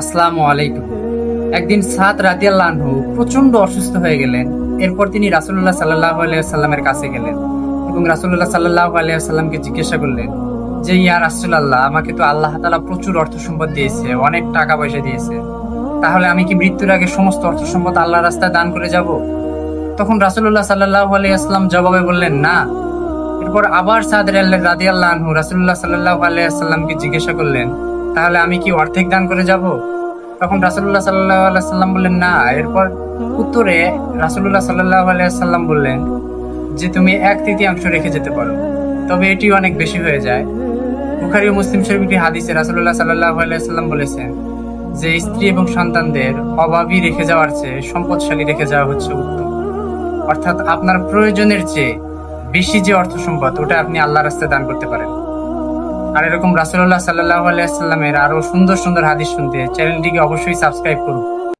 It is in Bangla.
আসসালামু আলাইকুম। একদিন সাত রাদিয়াল্লাহু আনহু প্রচণ্ড অসুস্থ হয়ে গেলেন। এরপর তিনি রাসূলুল্লাহ সাল্লাল্লাহু আলাইহি সাল্লামের কাছে গেলেন এবং রাসূলুল্লাহ সাল্লাল্লাহু আলাইহি সাল্লামকে জিজ্ঞাসা করলেন যে, ইয়া রাসূলুল্লাহ, আমাকে তো আল্লাহ তাআলা প্রচুর অর্থ সম্পদ দিয়েছে, অনেক টাকা পয়সা দিয়েছে। তাহলে আমি কি মৃত্যুর আগে সমস্ত অর্থ সম্পদ আল্লাহ রাস্তায় দান করে যাব? তখন রাসুল্লাহ সাল্লাল্লাহু আলাইহি সাল্লাম জবাবে বললেন, না। এরপর আবার সাদ রাদিয়াল্লাহু আনহু রাসূলুল্লাহ সাল্লাল্লাহু আলাইহি সাল্লামকে জিজ্ঞাসা করলেন তাহলে আমি কি অর্ধেক দান করে যাব? তখন রাসূলুল্লাহ সাল্লাল্লাহু আলাইহি সাল্লাম বললেন, না। এরপর উত্তরে রাসূলুল্লাহ সাল্লাহ আলাইহি সাল্লাম বললেন যে, তুমি এক তৃতীয়াংশ রেখে যেতে পারো, তবে এটি অনেক বেশি হয়ে যায়। বুখারি ও মুসলিম শরীফ একটি হাদিসে রাসূলুল্লাহ সাল্লাল্লাহু আলাইহি সাল্লাম বলেছেন যে, স্ত্রী এবং সন্তানদের অভাবী রেখে যাওয়ার চেয়ে সম্পদশালী রেখে যাওয়া হচ্ছে উত্তম। অর্থাৎ আপনার প্রয়োজনের চেয়ে বেশি যে অর্থ সম্পদ, ওটা আপনি আল্লাহ রাস্তায় দান করতে পারেন। আর এরকম রাসুল্লাহ সাল্লাহ আলাইসাল্লামের আরও সুন্দর সুন্দর হাদিস শুনতে চ্যানেলটিকে অবশ্যই সাবস্ক্রাইব করুন।